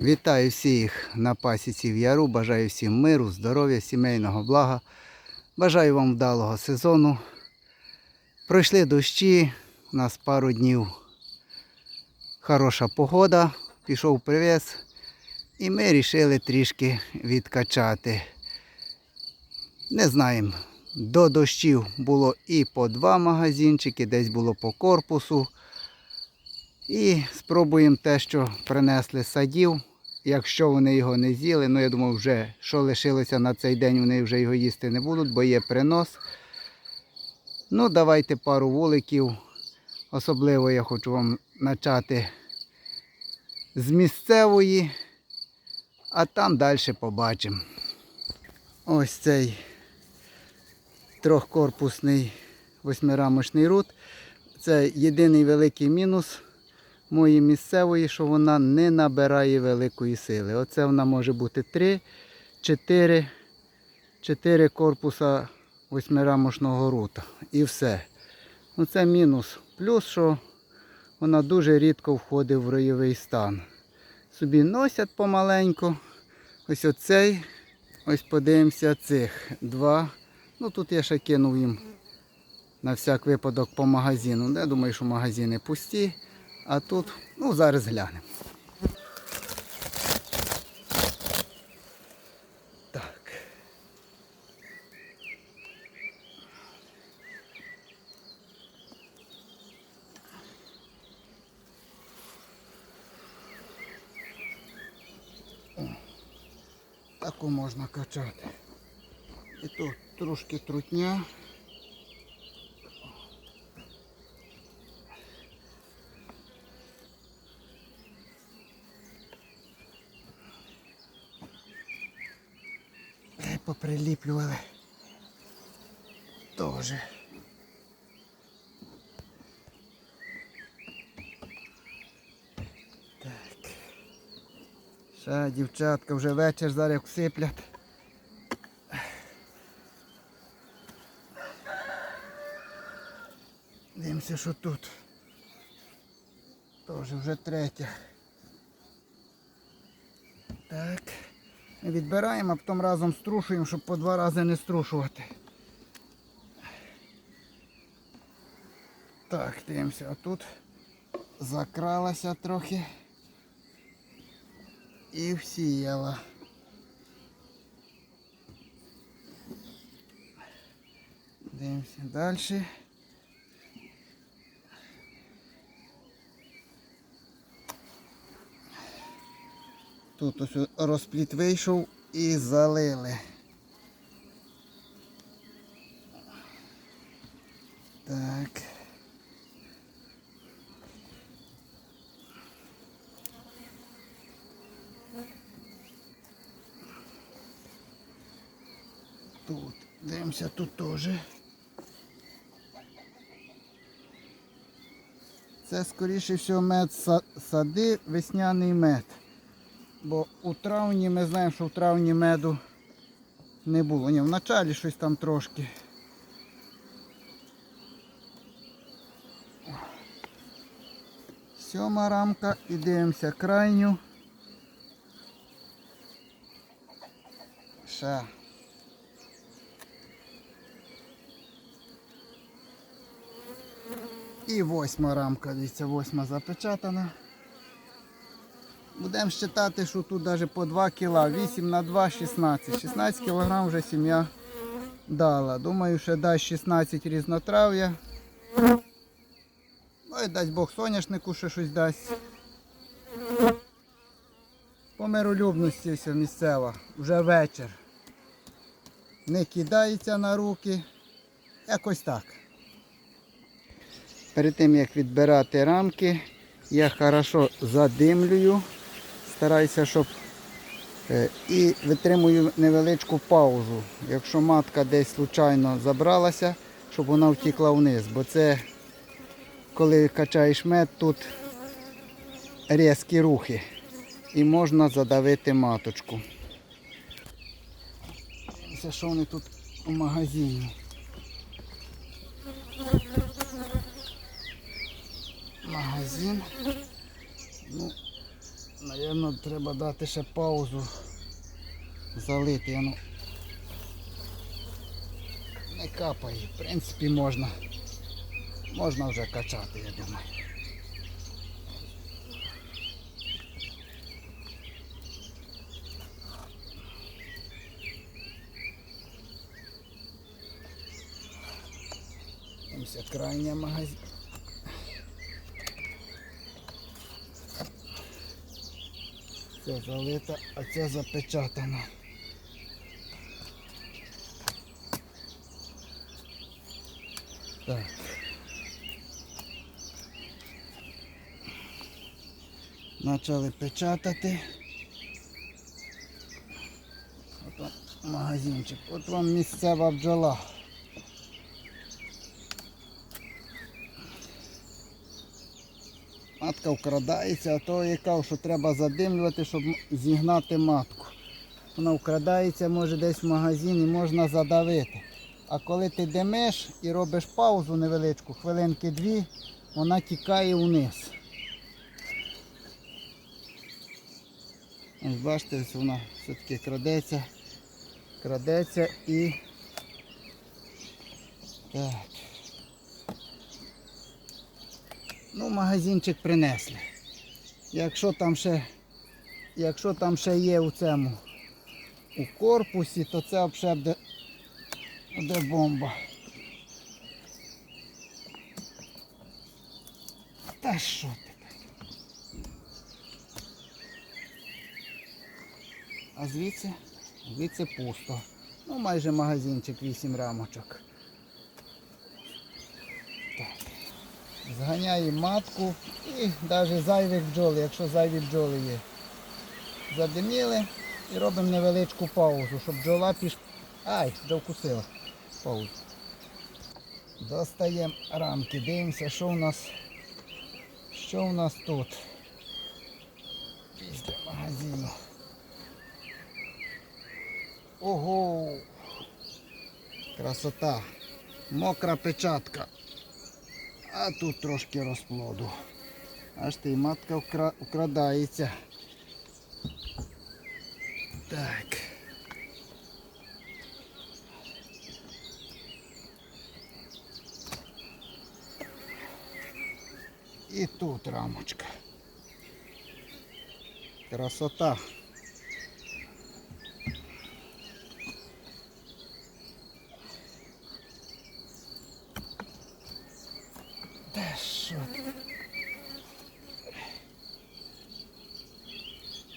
Вітаю всіх на пасіці в Яру. Бажаю всім миру, здоров'я, сімейного блага. Бажаю вам вдалого сезону. Пройшли дощі, у нас пару днів хороша погода, пішов привіз, і ми вирішили трішки відкачати. Не знаємо, до дощів було і по два магазинчики, десь було по корпусу. І спробуємо те, що принесли садів. Якщо вони його не з'їли, ну я думаю, вже що лишилося на цей день, вони вже його їсти не будуть, бо є принос. Ну, давайте пару вуликів. Особливо я хочу вам почати з місцевої, а там далі побачимо. Ось цей трьохкорпусний восьмирамочний рут. Це єдиний великий мінус моєї місцевої, що вона не набирає великої сили. Оце вона може бути 3, 4, 4 корпуса восьмирамочного рута. І все. Це мінус. Плюс, що вона дуже рідко входить в ройовий стан. Собі носять помаленьку. Ось оцей. Ось подивимося цих два. Ну тут я ще кинув їм на всяк випадок по магазину. Я думаю, що магазини пусті. А тут, ну, зараз глянемо. Так. Таку можна качати. І тут трошки трутня. Й. Тоже. Так. Ще дівчатка вже вечір зараз сиплять. Дивимося, що тут. Тоже вже третя. Так. Відбираємо, а потім разом струшуємо, щоб по два рази не струшувати. Так, дивимося, а тут закралася трохи і всіяла. Дивимося далі. Тут ось розпліт вийшов і залили. Так. Тут. Дивимося тут теж. Це скоріше всього мед сади, весняний мед. Бо у травні ми знаємо, що в травні меду не було. Ні, в началі щось там трошки. Сьома рамка і дивимося крайню. Ще. І восьма рамка, дивіться, восьма запечатана. Будемо вважати, що тут навіть по 2 кг, 8 на 2 16. 16 кг вже сім'я дала. Думаю, що дасть 16 різнотрав'я. Ну і дасть Бог соняшнику ще щось дасть. По миролюбності все місцева, вже вечір. Не кидається на руки. Якось так. Перед тим як відбирати рамки, я хорошо задимлюю. Стараюся, щоб е, і витримую невеличку паузу. Якщо матка десь случайно забралася, щоб вона втікла вниз. Бо це коли качаєш мед, тут різкі рухи. І можна задавити маточку. Це що вони тут у магазині? Магазин. Ну, Наверно, треба дати ще паузу. Залити. а Ну. Не капає. В принципі, можна. Можна вже качати, я думаю. Ось крайня магазин. Це залита, а це запечатана. Так. Почали печатати. От вам магазинчик. От вам місцева бджола. Матка вкрадається, а то я кажу, що треба задимлювати, щоб зігнати матку. Вона вкрадається, може десь в магазині, можна задавити. А коли ти димиш і робиш паузу невеличку, хвилинки дві, вона тікає вниз. Ось бачите, ось вона все-таки крадеться, крадеться і. Так. Ну, магазинчик принесли. Якщо там ще, якщо там ще є у цьому у корпусі, то це взагалі буде, буде бомба. Та що ти? А звідси? Звідси пусто. Ну, майже магазинчик 8 рамочок. Зганяємо матку і навіть зайвих бджоли, якщо зайві бджоли є. Задиміли і робимо невеличку паузу, щоб бджола піш... Ай, вже вкусила. Паузу. Достаємо рамки, дивимося, що у нас, що у нас тут. Після магазину. Ого! Красота. Мокра печатка. А тут трошки розплоду. Аж ти матка вкра- вкрадається. Так. І тут рамочка. Красота. Та що ти?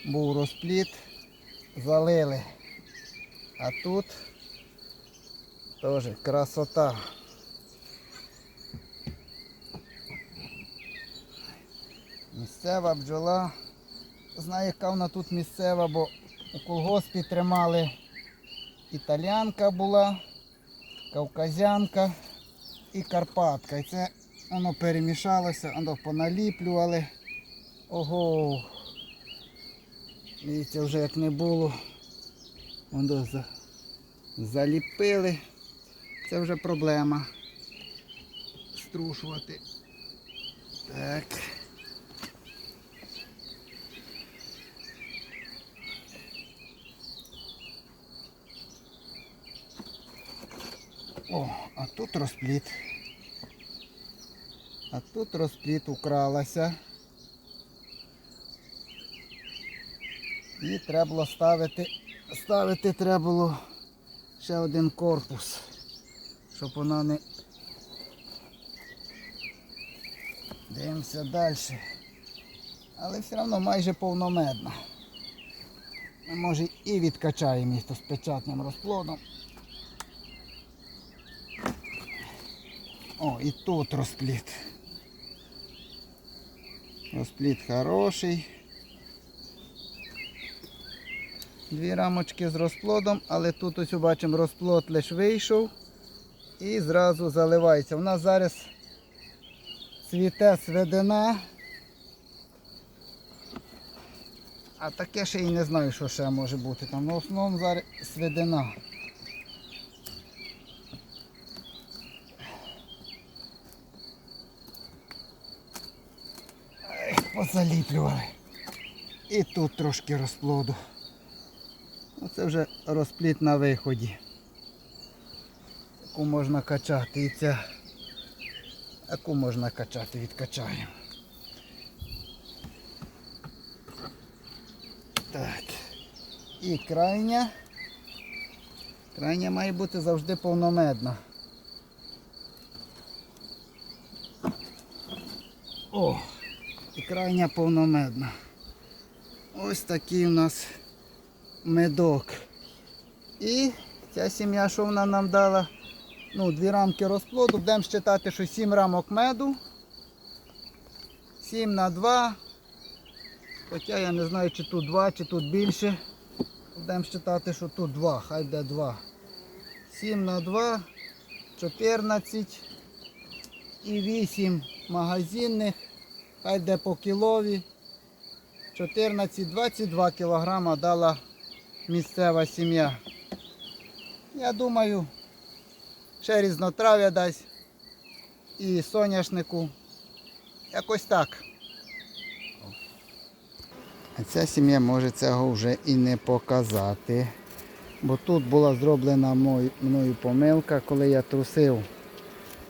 Був розпліт, залили. А тут теж красота. Місцева бджола. Знаю, яка вона тут місцева, бо у колгоспі тримали італянка була, кавказянка і карпатка. І це воно перемішалося, воно поналіплювали. Ого. Дивіться, вже як не було. Воно за... заліпили. Це вже проблема. Струшувати. Так. О, а тут розпліт. А тут розпліт укралася. І треба було ставити, ставити треба було ще один корпус, щоб вона не... Дивимося далі. Але все одно майже повномедна. Ми може і відкачаємо їх з печатним розплодом. О, і тут розпліт. Розпліт хороший. Дві рамочки з розплодом, але тут ось бачимо розплод лише вийшов і зразу заливається. У нас зараз цвіте сведена. А таке ще і не знаю, що ще може бути там. Ну, в основному зараз сведена. Позаліплювали. І тут трошки розплоду. Оце вже розпліт на виході. Яку можна качати. І ця, яку можна качати, відкачаємо. Так. І крайня. Крайня має бути завжди повномедна. О! І крайня повномедна. Ось такий у нас медок. І ця сім'я, що вона нам дала? Ну, дві рамки розплоду. Будемо вважати, що 7 рамок меду. 7 на 2. Хоча я не знаю, чи тут 2, чи тут більше. Будемо вважати, що тут 2, хай буде 2. 7 на 2, 14 і 8 магазинних, хай йде по кілові. 14-22 кілограма дала місцева сім'я. Я думаю, ще різнотрав'я дасть і соняшнику. Якось так. А ця сім'я може цього вже і не показати. Бо тут була зроблена мною помилка, коли я трусив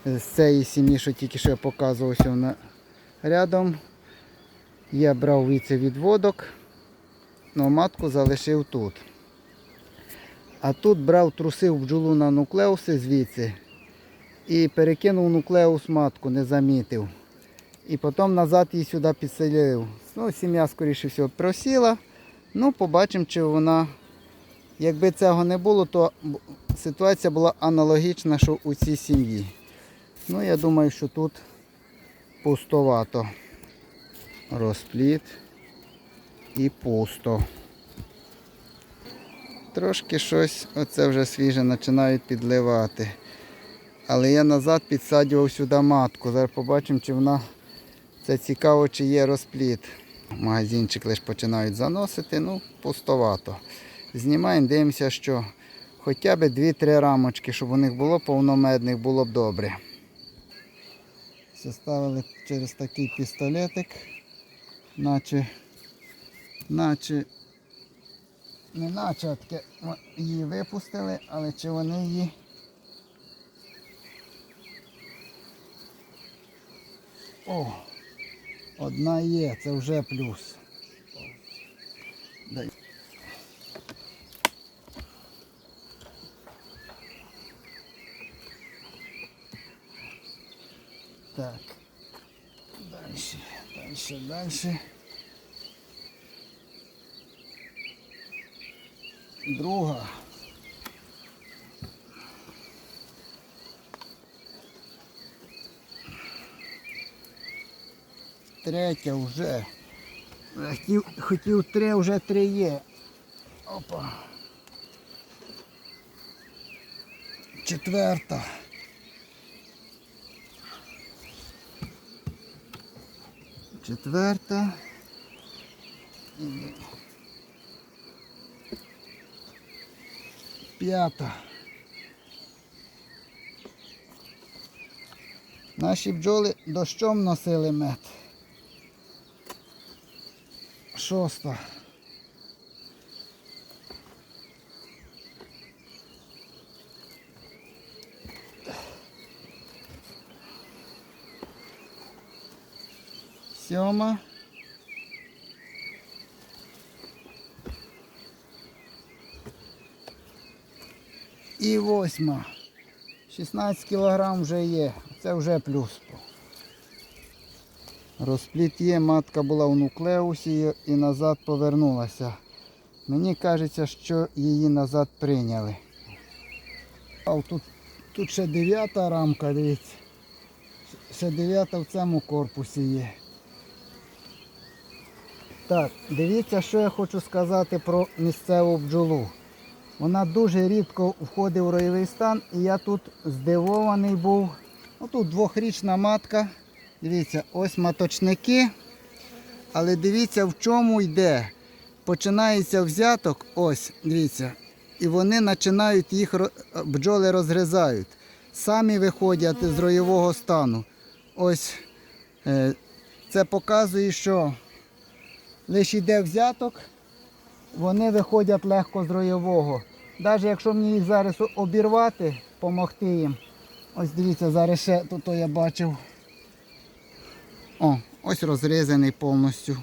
з цієї сім'ї, що тільки що я показувався рядом. Я брав віце-відводок, але матку залишив тут. А тут брав, трусив бджолу на нуклеуси звідси і перекинув нуклеус матку, не замітив. І потім назад її сюди підселив. Ну, сім'я, скоріше всього, просіла. Ну, побачимо, чи вона. Якби цього не було, то ситуація була аналогічна, що у цій сім'ї. Ну, я думаю, що тут пустовато. Розпліт і пусто. Трошки щось, оце вже свіже, починають підливати. Але я назад підсаджував сюди матку. Зараз побачимо, чи вона це цікаво, чи є розпліт. Магазинчик лише починають заносити, ну, пустовато. Знімаємо, дивимося, що хоча б 2-3 рамочки, щоб у них було повномедних, було б добре. Составили через такий пістолетик, наче, наче, не наче а таке, її випустили, але чи вони її О, одна є, це вже плюс. Дай. Так. Дальше, дальше, дальше. Друга. Третя вже. Хотів, хотів три, вже три є. Опа. Четверта. Четверта. П'ята. Наші бджоли дощом носили мед. Шоста. Сьома. І восьма. 16 кілограм вже є. Це вже плюс. Розпліт є, матка була в нуклеусі і назад повернулася. Мені кажеться, що її назад прийняли. А тут, тут ще дев'ята рамка, дивіться. Ще дев'ята в цьому корпусі є. Так, дивіться, що я хочу сказати про місцеву бджолу. Вона дуже рідко входить в роєвий стан, і я тут здивований був. Ну, тут двохрічна матка. Дивіться, ось маточники. Але дивіться, в чому йде. Починається взяток, ось, дивіться. І вони починають їх бджоли розгризають. Самі виходять з роєвого стану. Ось е, це показує, що лише йде взяток, вони виходять легко з ройового. Навіть якщо мені їх зараз обірвати, допомогти їм. Ось дивіться, зараз ще тут я бачив. О, ось розрізаний повністю.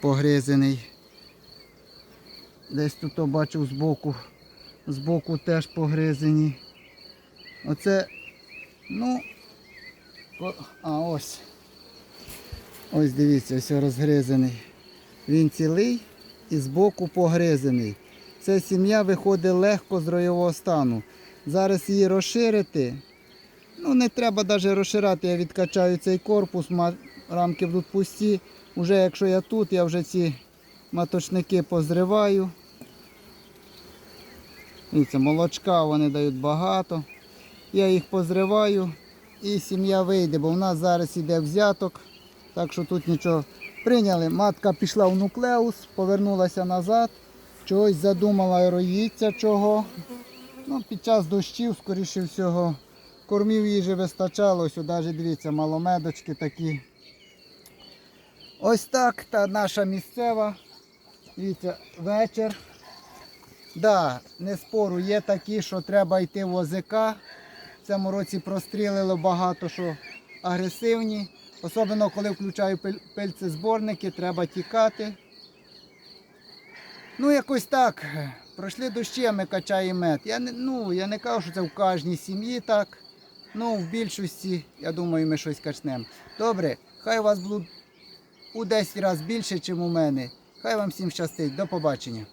Погризений. Десь тут я бачив збоку. Збоку теж погризані. Оце, ну, а ось. Ось дивіться, ось розгризаний. Він цілий і збоку погризаний. Ця сім'я виходить легко з ройового стану. Зараз її розширити. Ну, не треба навіть розширати, я відкачаю цей корпус, рамки будуть пусті. Уже якщо я тут, я вже ці маточники позриваю. Дивіться, молочка вони дають багато. Я їх позриваю і сім'я вийде, бо в нас зараз іде взяток. Так що тут нічого. Прийняли, матка пішла в нуклеус, повернулася назад, чогось задумала роїться чого. Ну, під час дощів, скоріше всього, кормів їжі вистачало, ось навіть дивіться, маломедочки такі. Ось так та наша місцева. Дивіться, вечір. Да, не спору, є такі, що треба йти в ОЗК. В цьому році прострілило багато що агресивні. Особливо коли включаю пиль- пильцезборники, треба тікати. Ну, якось так. Пройшли дощі, а ми качаємо мед. Я не, ну, я не кажу, що це в кожній сім'ї так. Ну, в більшості, я думаю, ми щось качнемо. Добре, хай у вас було у 10 разів більше, ніж у мене. Хай вам всім щастить. До побачення.